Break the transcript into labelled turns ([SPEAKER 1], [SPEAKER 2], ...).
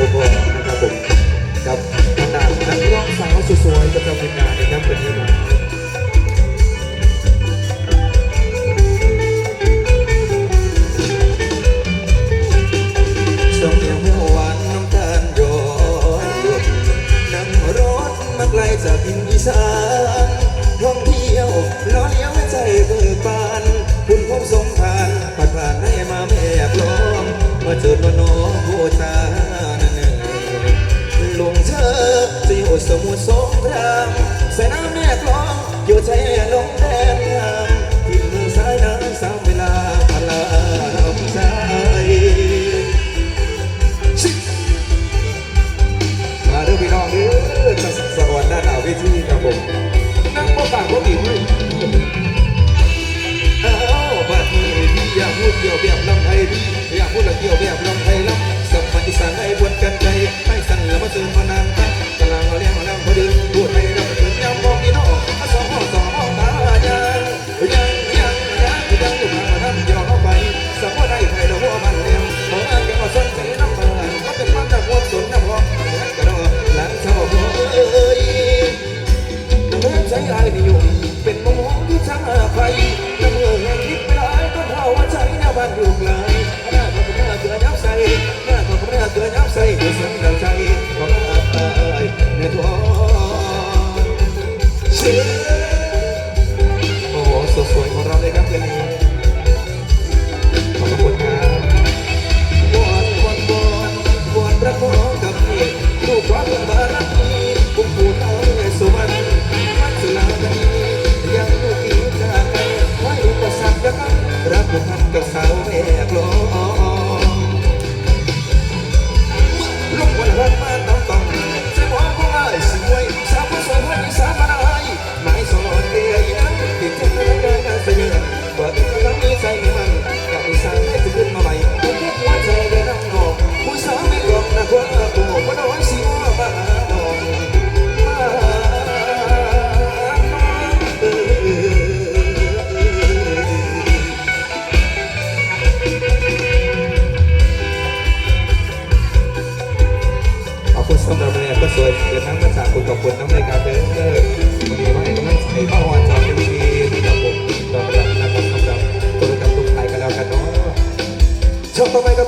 [SPEAKER 1] ปปนะครับผมกับทางด้านนักร้องสาวสวยประจำงานนะครับเป็นที่มา
[SPEAKER 2] สมยังเมื่อวานน้ำตาหยดนำรถมาไกลจากอินอีสานท่องเที่ยวล้อเลี้ยวให้ใจเบิกบานคุณพบสมทานผ่านผ่านให้มาแม่ปลอมมาเจอวันน้องผู้ชา มุทรสงครามใส่น้ำแม่กลองอยู่ใจลงแดนงามที่มือสายน้ำสามเวลาพลาเราใจ
[SPEAKER 1] มาเด้อพี่น้องเด้อจะสวรรค์ด้านหน้าเวทีครับผมนั่งบ่ปากบ่บีบเลย
[SPEAKER 2] เอ้าบัดนี้พี่อยากพูดเกี่ยวแบบลำไทยพี่อยากพูดละเกี่ยวแบบลำไทยลำสมัยอีสานให้บวนกันใจให้สั่นแล้วมาเตือมานานายใรับเรียนก็สวยเดินทางมาจากคุณขอบคุณน้ำในการเดินเลอวันนี้ว่า
[SPEAKER 1] ให้กำลังใจป้าวันจากทีวีกับผมเราไปรับนะครับสำหรับตัวกับทุกไทยกันแล้วกันเนาะ
[SPEAKER 2] ชอบต่อไปกับ